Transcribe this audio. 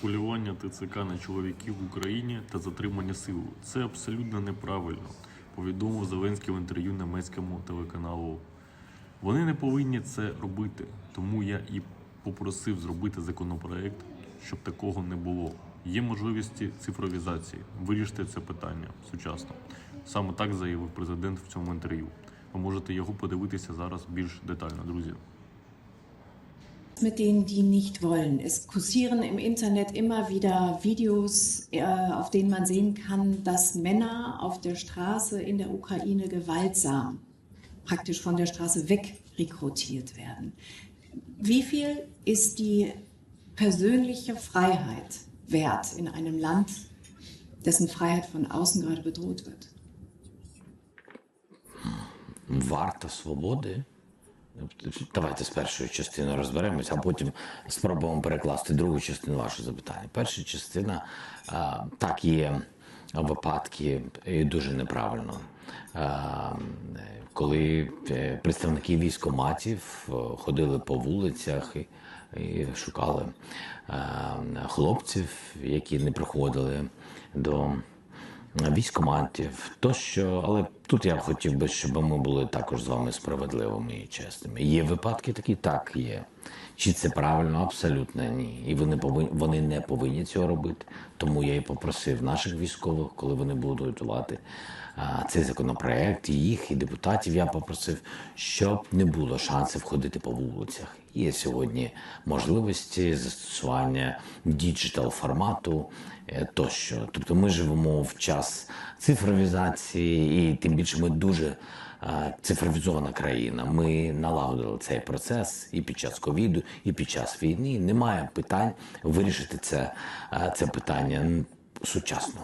полювання ТЦК на чоловіків в Україні та затримання сил. Це абсолютно неправильно, повідомив Зеленський в інтерв'ю німецькому телеканалу. Вони не повинні це робити, тому я і попросив зробити законопроект, щоб такого не було. Є можливості цифровізації. Вирішити це питання сучасно. Саме так заявив президент в цьому інтерв'ю. Ви можете його подивитися зараз більш детально, друзі. Mit denen, die nicht wollen. Es kursieren im Internet immer wieder Videos, äh, auf denen man sehen kann, dass Männer auf der Straße in der Ukraine gewaltsam, praktisch von der Straße weg rekrutiert werden. Wie viel ist die persönliche Freiheit wert in einem Land, dessen Freiheit von außen gerade bedroht wird? Warta Swobody Давайте з першою частиною розберемося, а потім спробуємо перекласти другу частину вашого запитання. Перша частина так є випадки і дуже неправильно. Коли е, представники військоматів е, ходили по вулицях і, шукали е, хлопців, які не приходили до військоматів тощо, але тут я хотів би, щоб ми були також з вами справедливими і чесними. Є випадки такі, так є. Чи це правильно? Абсолютно ні. І вони повинні вони не повинні цього робити. Тому я і попросив наших військових, коли вони будуть готувати а, цей законопроект, і їх, і депутатів я попросив, щоб не було шансів ходити по вулицях. Є сьогодні можливості застосування діджитал формату тощо. Тобто ми живемо в час цифровізації, і тим більше ми дуже е, цифровізована країна. Ми налагодили цей процес і під час ковіду, і під час війни. Немає питань вирішити це, е, це питання сучасно.